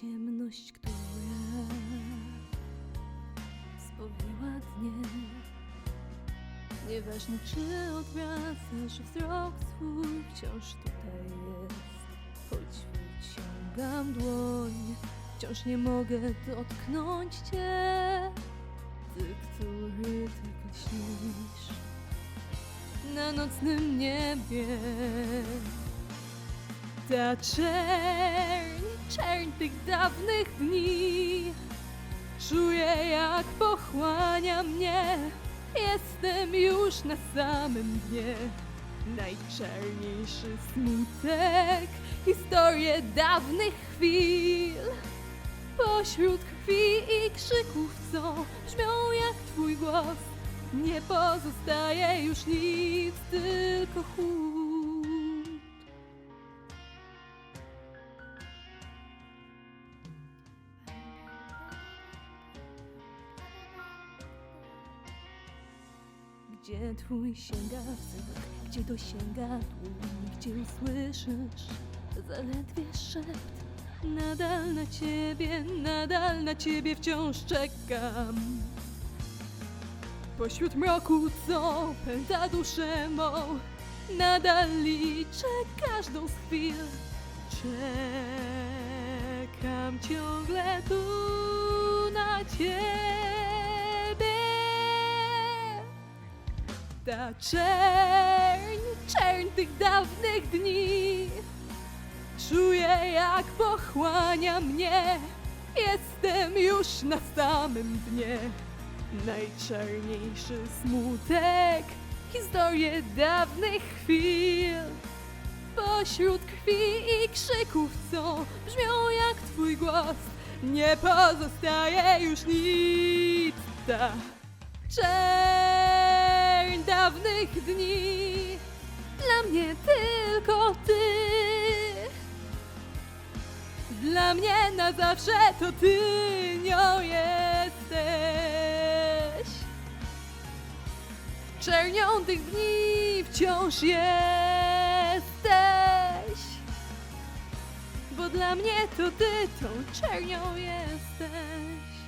ciemność, która spowiła dnie. Nieważne, czy odwracasz wzrok swój, wciąż tutaj jest. Choć wyciągam dłoń, wciąż nie mogę dotknąć cię. Ty, który tylko śnisz na nocnym niebie. Ta czerń tych dawnych dni. Czuję jak pochłania mnie. Jestem już na samym dnie. Najczarniejszy smutek Historie dawnych chwil. Pośród krwi i krzyków, co brzmią jak twój głos Nie pozostaje już nic, tylko chłód Gdzie twój sięga wzrok, gdzie dosięga dłoń, gdzie usłyszysz zaledwie szept. Nadal na ciebie, nadal na ciebie wciąż czekam. Pośród mroku, co pęta duszę mą, nadal liczę każdą z chwil. Czekam ciągle tu na ciebie. Ta czerń, czerń tych dawnych dni. Czuję jak pochłania mnie. Jestem już na samym dnie. Najczarniejszy smutek Historie dawnych chwil. Pośród krwi i krzyków, co brzmią jak twój głos Nie pozostaje już nic. Ta. Czerń dawnych dni. Dla mnie tylko ty. Dla mnie na zawsze to ty nią jesteś. Czernią tych dni wciąż jesteś. Bo dla mnie to ty tą czernią jesteś